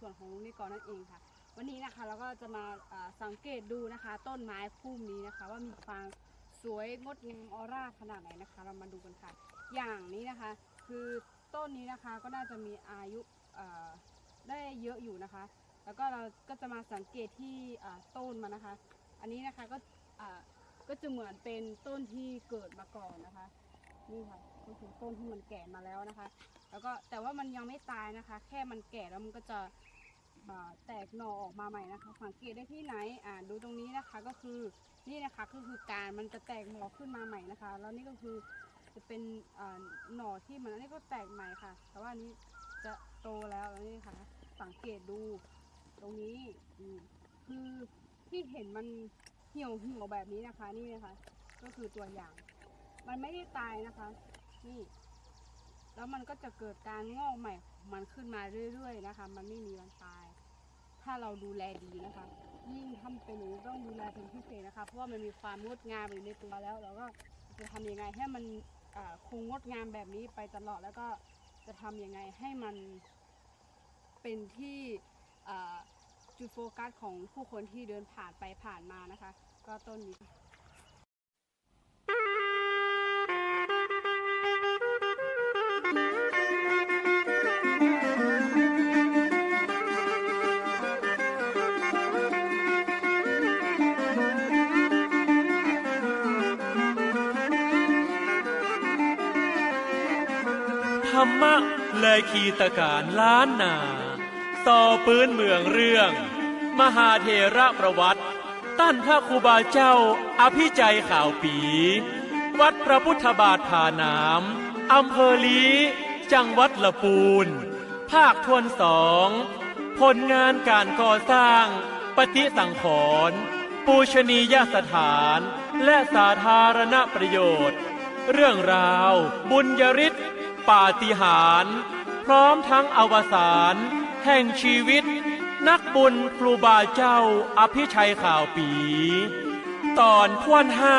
ส่วนของลุงนิกรนั่นเองค่ะ วันนี้นะคะเราก็จะมาสังเกตดูนะคะ ต้นไม้พุ่มนี้นะคะ ว่ามีความสวยงดงามออร่าขนาดไหนนะคะ เรามาดูกันค่ะ อย่างนี้นะคะ คือต้นนี้นะคะก็น่าจะมีอายุได้เยอะอยู่นะคะ แล้วก็เราก็จะมาสังเกตที่ต้นมันนะคะ อันนี้นะคะก็ก็จะเหมือนเป็นต้นที่เกิดมาก่อนนะคะนี่ค่ะ ก็คือต้นที่มันแก่มาแล้วนะคะ แล้วก็แต่ว่ามันยังไม่ตายนะคะ แค่มันแก่แล้วมันก็จะแตกหน่อออกมาใหม่นะคะ สังเกตได้ที่ไหนอ่าดูตรงนี้นะคะก็คือนี่นะคะก็คือการมันจะแตกหน่อขึ้นมาใหม่นะคะ แล้วนี่ก็คือจะเป็นหน่อที่มันอันนี้ก็แตกใหม่ค่ะ แต่ว่านี้จะโตแล้วแล้วนี่ค่ะ สังเกตดูตรงนี้อืคือที่เห็นมันเหี่ยวเหี่ยวแบบนี้นะคะนี่นะคะ ก็คือตัวอย่าง มันไม่ได้ตายนะคะ นี่ แล้วมันก็จะเกิดการงอกใหม่ของมันขึ้นมาเรื่อย ๆ นะคะ มันไม่มีวันตาย ถ้าเราดูแลดีนะคะ ยิ่งทำเป็นอย่างนี้ต้องดูแลเป็นพิเศษนะคะ เพราะว่ามันมีความงดงามอยู่ในตัวแล้ว เราก็จะทำยังไงให้มันคงงดงามแบบนี้ไปตลอดแล้วก็จะทำยังไงให้มันเป็นที่จุดโฟกัสของผู้คนที่เดินผ่านไปผ่านมานะคะ ก็ต้นนี้ ธรรมะเลยขีตการล้านนาต่อปืนเมืองเรื่อง มหาเทระประวัติ ตั้นพระครูบาเจ้าอภิใจข่าวปี วัดพระพุทธบาทผาน้ำอำเภอลีจังหวัดละปูน ภาคทวนสองผลงานการก่อสร้าง ปฏิสังขรณ์ปูชนียสถาน และสาธารณประโยชน์ เรื่องราวบุญยริศ ปาฏิหาริย์พร้อมทั้งอวสานแห่งชีวิต นักบุญครูบาเจ้าอภิชัยข่าวปี ตอนพวนห้า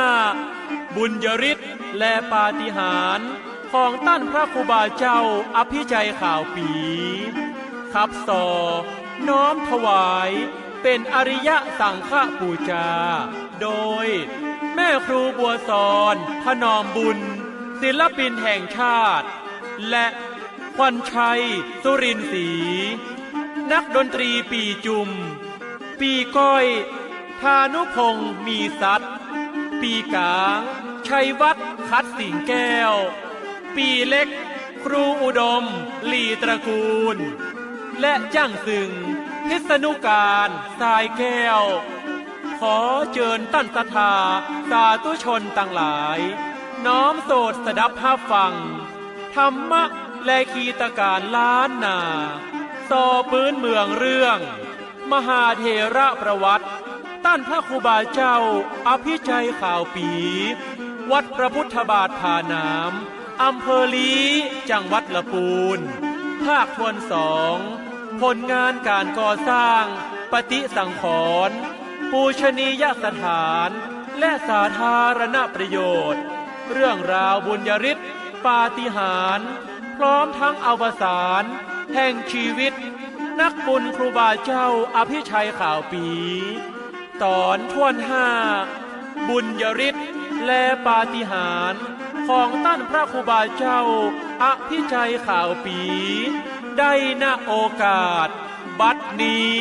บุญยริศและปาฏิหาริย์ของต้านพระครูบาเจ้าอภิชัยข่าวปีขับสอน้อมถวายเป็นอริยะสังฆปูจา โดย แม่ครูบัวสอนพนอมบุญ ศิลปินแห่งชาติ และควันชัย สุรินทร์ศรีนักดนตรีปีจุม ปีก้อยพานุพงศ์มีสัตว์ ปีกางชัยวัฒน์คัดสิงแก้ว ปีเล็ก ครูอุดม ลีตระกูล และจ้างสึงพิษณุการสายแก้ว ขอเจิญตั้นสถาสาธุชนต่างหลาย น้อมโสดสดับภาพฟัง ธรรมะและคีตการล้านนาสอปื้นเมืองเรื่อง มหาเทระประวัติต้านพระครูบาเจ้า อภิชัยข่าวปี วัดพระพุทธบาทผาน้ำอำเภอลีจังหวัดละปูน ภาคทวนสองผลงานการก่อสร้าง ปฏิสังขรณ์ปูชนียสถาน และสาธารณประโยชน์ เรื่องราวบุญยริศ ปาฏิหาริย์พร้อมทั้งอวสานแห่งชีวิต นักบุญครูบาเจ้าอภิชัยข่าวปี ตอนทวนห้า บุญยริศและปาฏิหาริย์ของต้านพระครูบาเจ้าอภิชัยข่าวปี ได้ณโอกาส บัดนี้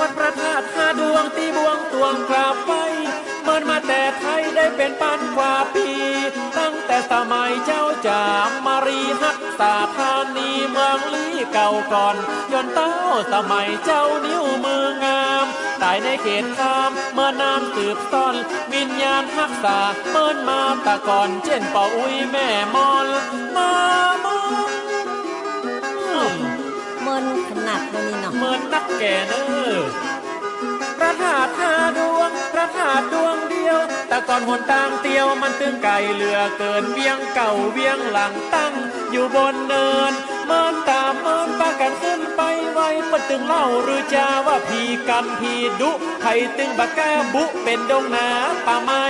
วัดพระธาตุห้าดวงตีบวงตวงกราบไปเมินมาแต่ไทยได้เป็นปันกว่าปี ตั้งแต่สมัยเจ้าจามมารีฮักษาธานีเมืองลี้เก่าก่อนจนเต้าสมัยเจ้านิ้วมืองามตายในเขตคามเมื่อนานสืบซ่อนวิญญาณฮักษาเมินมาตะก่อนเช่นป่าอุ้ยแม่มอนมา ขนาดนี้เนาะเหมือนนักแก่เนอพระธาตุห้าดวงพระระธาตุดวงเดียว แต่ก่อนหนทางเตียวมันตึงไกลเหลือเกินเวียงเก่าเวียงหลังตั้ง อยู่บนเนินเมินตามเมินปากันขึ้นไปไวปะตึงเล่าหรือจาว่าพีกันพีดุไทยตึงบะแก้บุเป็นดงนาป่าไม้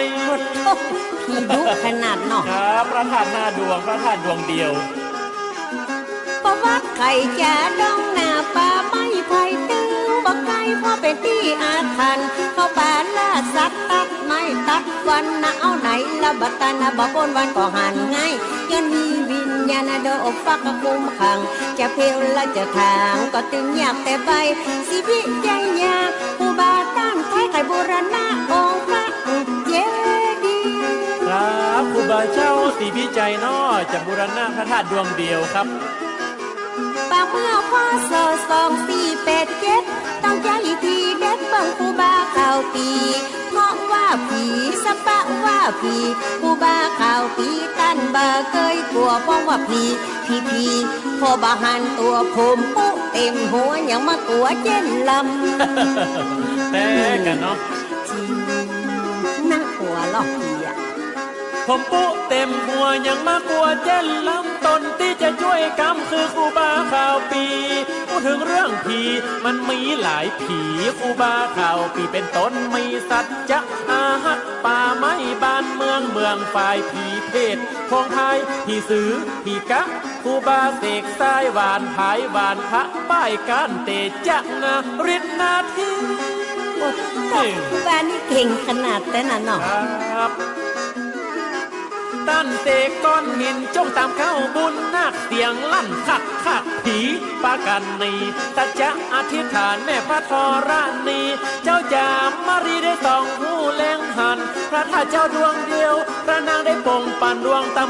โอ้โหพี่ดุขนาดเนาะครับพระธาตุหน้าดวง พระธาตุดวงเดียว ประวัติไข่จะดองหน้าป่าไม้ไผ่ตึงบักไก่พอเป็นที่อาถรรพ์เข้าป่าล่าสัตว์ตัดไม้ตัดวันนะเอาไหนละบัตตานะบอกนวันก็หันง่ายยันมีวิญญาณดอกฟักกะคุมขัง จะเพลและจะทางก็ตึงยากแต่ใบสิวิใจยากผู้บาตั้งไทยไข่โบราณนาองค์พระเจดีครับครูบาเจ้าสีพิจัยนอจะบูรณะพระธาตุดวงเดียวครับ เมื่อพ่อสอสองสี่แปดเจ็ดต้องใจทีเด็ดเบิ่งครูบาข่าวปีเพราะว่าผีสปะว่าผีครูบาข่าวปีตั้นบาเคยกลัวเพราะว่าผีผีผีพอบาหันตัวผมปุ๊เต็มหัวยังมากลัวเจนลำแต่กันเนาะจริงน่ากลัวหรอก ผีอะผมปุเต็มหัวยังมากลัวเจนลำตนที่จะช่วยกำคือครูบาข่าวปี พูดถึงเรื่องผีมันมีหลายผีครูบาข่าวปีเป็นต้นมีสัจจะอาหักป่าไม้บ้านเมืองเมืองฝ่ายผีเพศพงไทยผีสือผีกะครูบาเสกสายหวานผายหวานพระป้ายการเตจะนาริดนาทีโอ้ครูบานี่เก่งขนาดแต่น่ะเนาะครับ ตั้นเตกก้อนหินจงตามเข้าบุญนักเสียงลั่นขักขักผีปากันนีตาจะอธิษฐานแม่พระธรณีเจ้าจามมารีได้สองหูแลงหัน พระธาตุเจ้าดวงเดียว พระนางได้ปงปันดวงตำ